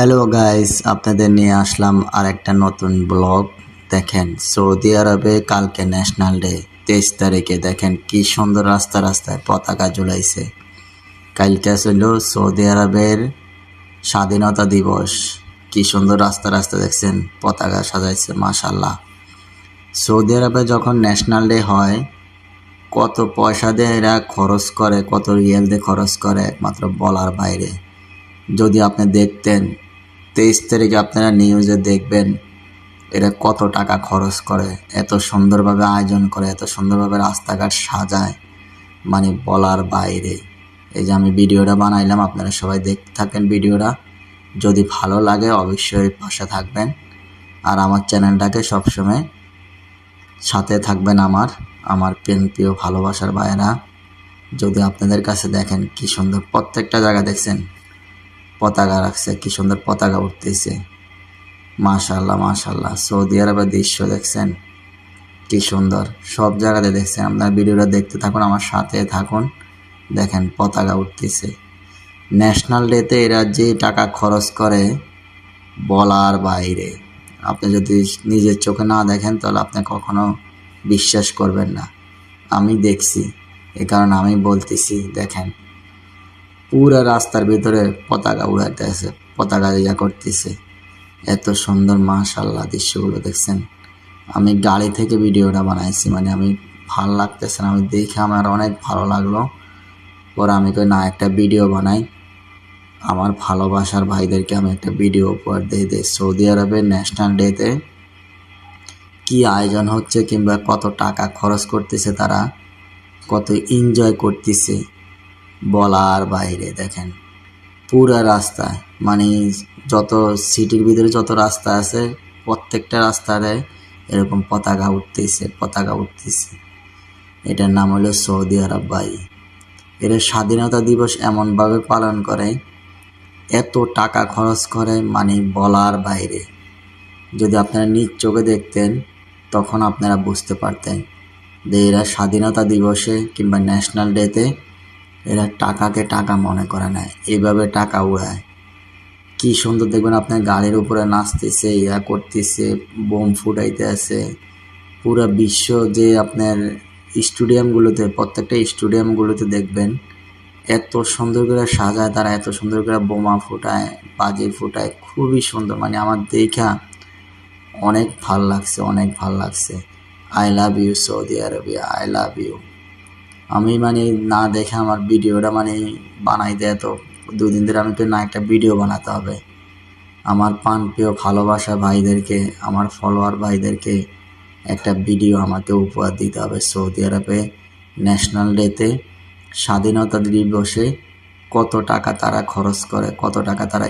Hello guys আপনাদের নিয়ে আসলাম আর একটা নতুন ব্লগ। দেখেন, সৌদি আরবে কালকে ন্যাশনাল ডে তেইশ তারিখে। দেখেন, কি সুন্দর রাস্তা, রাস্তায় পতাকা ঝুলাইছে। কালকে ছিল সৌদি আরবের স্বাধীনতা দিবস। কি সুন্দর রাস্তা রাস্তা দেখছেন, পতাকা সাজাইছে মাশাল্লাহ সৌদি আরবে যখন ন্যাশনাল ডে হয়, কত পয়সা দিয়ে এরা খরচ করে, কত রিয়েল দিয়ে খরচ করে, একমাত্র বলার বাইরে। যদি আপনি দেখতেন তেইশ তারিখে আপনারা নিউজে দেখবেন এরা কত টাকা খরচ করে, এত সুন্দরভাবে আয়োজন করে, এত সুন্দরভাবে রাস্তাঘাট সাজায়। মানে বলার বাইরে। এই যে আমি ভিডিওটা বানাইলাম, আপনারা সবাই দেখতে থাকেন ভিডিওটা। যদি ভালো লাগে অবশ্যই পাশে থাকবেন। আর আমার চ্যানেলটাকে সবসময় সাথে থাকবেন আমার আমার প্রেম প্রিয় ভালোবাসার ভাইয়েরা। যদি আপনাদের কাছে দেখেন কি সুন্দর প্রত্যেকটা জায়গা দেখছেন পতাকা রাখছে, কি সুন্দর পতাকা উঠতেছে। মাশাল্লাহ মাশাল্লাহ সৌদি আরবের দৃশ্য দেখছেন, কি সুন্দর। সব জায়গাতে দেখছেন আপনার, ভিডিওটা দেখতে থাকুন, আমার সাথে থাকুন। দেখেন, পতাকা উঠতেছে। ন্যাশনাল ডেতে এরা যে টাকা খরচ করে, বলার বাইরে। আপনি যদি নিজের চোখে না দেখেন, তাহলে আপনি কখনো বিশ্বাস করবেন না। আমি দেখছি, এ কারণে আমি বলতেছি, দেখেন। পুরা রাস্তার ভিতরে পতাকা উড়াইতেছে পতাকা ইয়া করতেছে। এত সুন্দর মাশাল্লাহ দৃশ্যগুলো দেখছেন। আমি গাড়ি থেকে ভিডিওটা বানাইছি মানে আমি ভালো লাগতেছে না, আমি দেখে আমার অনেক ভালো লাগল। পরে আমি কই, না, একটা ভিডিও বানাই। আমার ভালোবাসার ভাইদেরকে আমি একটা ভিডিও উপহার দিয়ে দিই। সৌদি আরবের ন্যাশনাল ডেতে কি আয়োজন হচ্ছে কিংবা কত টাকা খরচ করতেছে তারা, কত এনজয় করতেছে। বলার বাইরে, দেখেন। পুরা রাস্তা মানে যত সিটির ভিতরে যত রাস্তা আছে, প্রত্যেকটা রাস্তারে এরকম পতাকা উঠতেছে পতাকা উঠতেছে। এটার নাম হলো সৌদি আরব বাই এর স্বাধীনতা দিবস এমনভাবে পালন করে, এত টাকা খরচ করে মানে বলার বাইরে। যদি আপনারা নিজ চোখে দেখতেন, তখন আপনারা বুঝতে পারতেন যে এরা স্বাধীনতা দিবসে কিংবা ন্যাশনাল ডেতে এরা টাকাকে টাকা মনে করে না এইভাবে টাকা উড়ায়। কি সুন্দর দেখবেন আপনার গাড়ির উপরে নাচতেছে ইয়া করতেছে, বোম ফুটাইতে আছে পুরো বিশ্ব যে আপনার স্টেডিয়ামগুলোতে, প্রত্যেকটা স্টেডিয়ামগুলোতে দেখবেন, এত সুন্দর করে সাজায় তারা, এত সুন্দর করে বোমা ফুটায়, বাজি ফুটায়, খুবই সুন্দর। মানে আমার দেখা অনেক ভালো লাগছে, অনেক ভালো লাগছে। I love you Saudi Arabia I love you আমি মানে না দেখে আমার ভিডিওটা মানে বানাইতে এত দুদিন ধরে আমি তো না একটা ভিডিও বানাতে হবে। আমার পান প্রিয় ভালোবাসা ভাইদেরকে, আমার ফলোয়ার ভাইদেরকে একটা ভিডিও আমাকে উপহার দিতে হবে সৌদি আরবে ন্যাশনাল ডেতে স্বাধীনতা দিবসে কত টাকা তারা খরচ করে, কত টাকা তারা